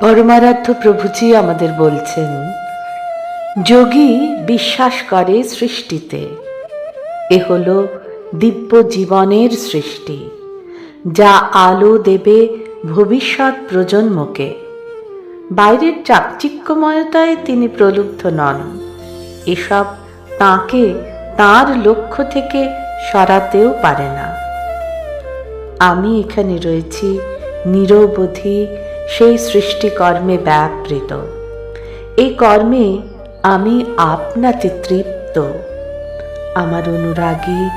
পরমারাধ্য প্রভুজি আমাদের বলছেন, যোগী বিশ্বাস করে সৃষ্টিতে। এ হল দিব্য জীবনের সৃষ্টি, যা আলো দেবে ভবিষ্যৎ প্রজন্মকে। বাইরের চাকচিক্যময়তায় তিনি প্রলুব্ধ নন। এসব তাকে, তার লক্ষ্য থেকে সরাতেও পারে না। আমি এখানে রয়েছি নিরবধি সেই সৃষ্টিকর্মে ব্যাপৃত। এই কর্মে আমি আপনাতে তৃপ্ত। আমার অনুরাগী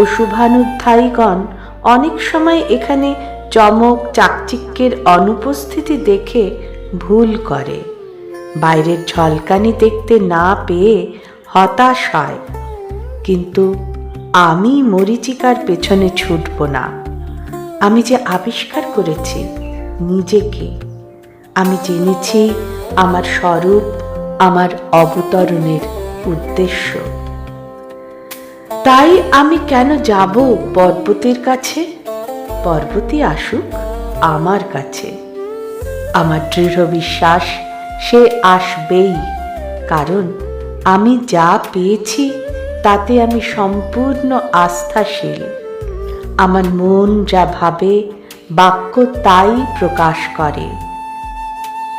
ও শুভানুধ্যায়ীগণ অনেক সময় এখানে চমক চাকচিক্যের অনুপস্থিতি দেখে ভুল করে। বাইরের ঝলকানি দেখতে না পেয়ে হতাশ হয়। কিন্তু আমি মরিচিকার পেছনে ছুটব না। আমি যে আবিষ্কার করেছি নিজেকে। আমি জেনেছি আমার স্বরূপ, আমার অবতরণের উদ্দেশ্য। তাই আমি কেন যাব পর্বতের কাছে? পর্বতই আসুক আমার কাছে। আমার দৃঢ় বিশ্বাস, সে আসবেই। কারণ আমি যা পেয়েছি, তাতে আমি সম্পূর্ণ আস্থাশীল। আমার মন যা ভাবে বাক্য তাই প্রকাশ করে।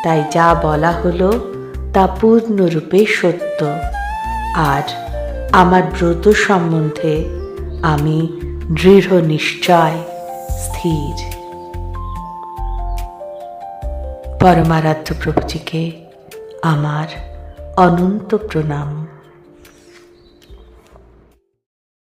তাই যা বলা হলো তা পূর্ণরূপে সত্য। আর আমার ব্রত সম্বন্ধে আমি দৃঢ় নিশ্চয় স্থির। পরমারাধ্য প্রভুজিকে আমার অনন্ত প্রণাম।